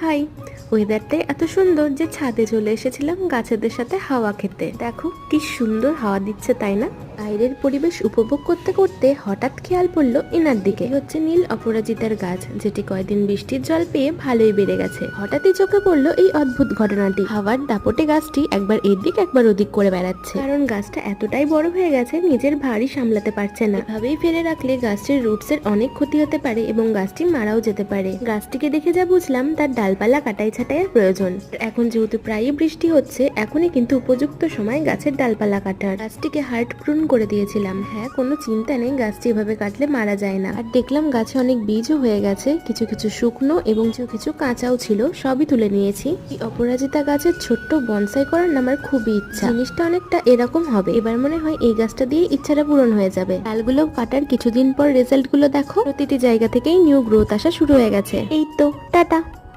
High ওয়েদারটাই এত সুন্দর যে ছাদে চলে এসেছিলাম গাছেদের সাথে হাওয়া খেতে। দেখো, কি সুন্দর হাওয়া দিচ্ছে, তাই না? বাইরের পরিবেশ উপভোগ করতে করতে হঠাৎ খেয়াল পড়ল এনার দিকে। হচ্ছে নীল অপরাজিতার গাছ, যেটি কয়দিন বৃষ্টির জল পেয়ে ভালোই বেড়ে গেছে। হঠাৎই চোখে পড়ল এই অদ্ভুত ঘটনাটি। হাওয়ার দাপটে গাছটি একবার এদিক একবার ওদিক করে বেড়াচ্ছে। কারণ গাছটা এতটাই বড় হয়ে গেছে, নিজের ভারী সামলাতে পারছে না। এভাবেই ফেলে রাখলে গাছটির রুটস এর অনেক ক্ষতি হতে পারে এবং গাছটি মারাও যেতে পারে। গাছটিকে দেখে যা বুঝলাম, তার ডালপালা কাটাই ছাটাইয়ের প্রয়োজন। এখন যেহেতু প্রায়ই বৃষ্টি হচ্ছে, এখনই কিন্তু উপযুক্ত সময় গাছের ডালপালা কাটার। গাছটিকে হার্ট প্রুন করে দিয়েছিলাম। হ্যাঁ কোনো চিন্তা নেই গাছটি এভাবে কাটলে মারা যায় না। আর দেখলাম গাছে অনেক বীজও হয়ে গেছে, কিছু কিছু শুকনো এবং কিছু কিছু কাঁচাও ছিল, সবই তুলে নিয়েছি। এই অপরাজিতা গাছের ছোট্ট বনসাই করার আমার খুবই ইচ্ছা। জিনিসটা অনেকটা এরকম হবে, এবার মনে হয় এই গাছটা দিয়ে ইচ্ছাটা পূরণ হয়ে যাবে। ডালগুলো কাটার কিছুদিন পর রেজাল্টগুলো দেখো। প্রতিটি জায়গা থেকেই নিউ গ্রোথ আসা শুরু হয়ে গেছে। এই তো, টাটা!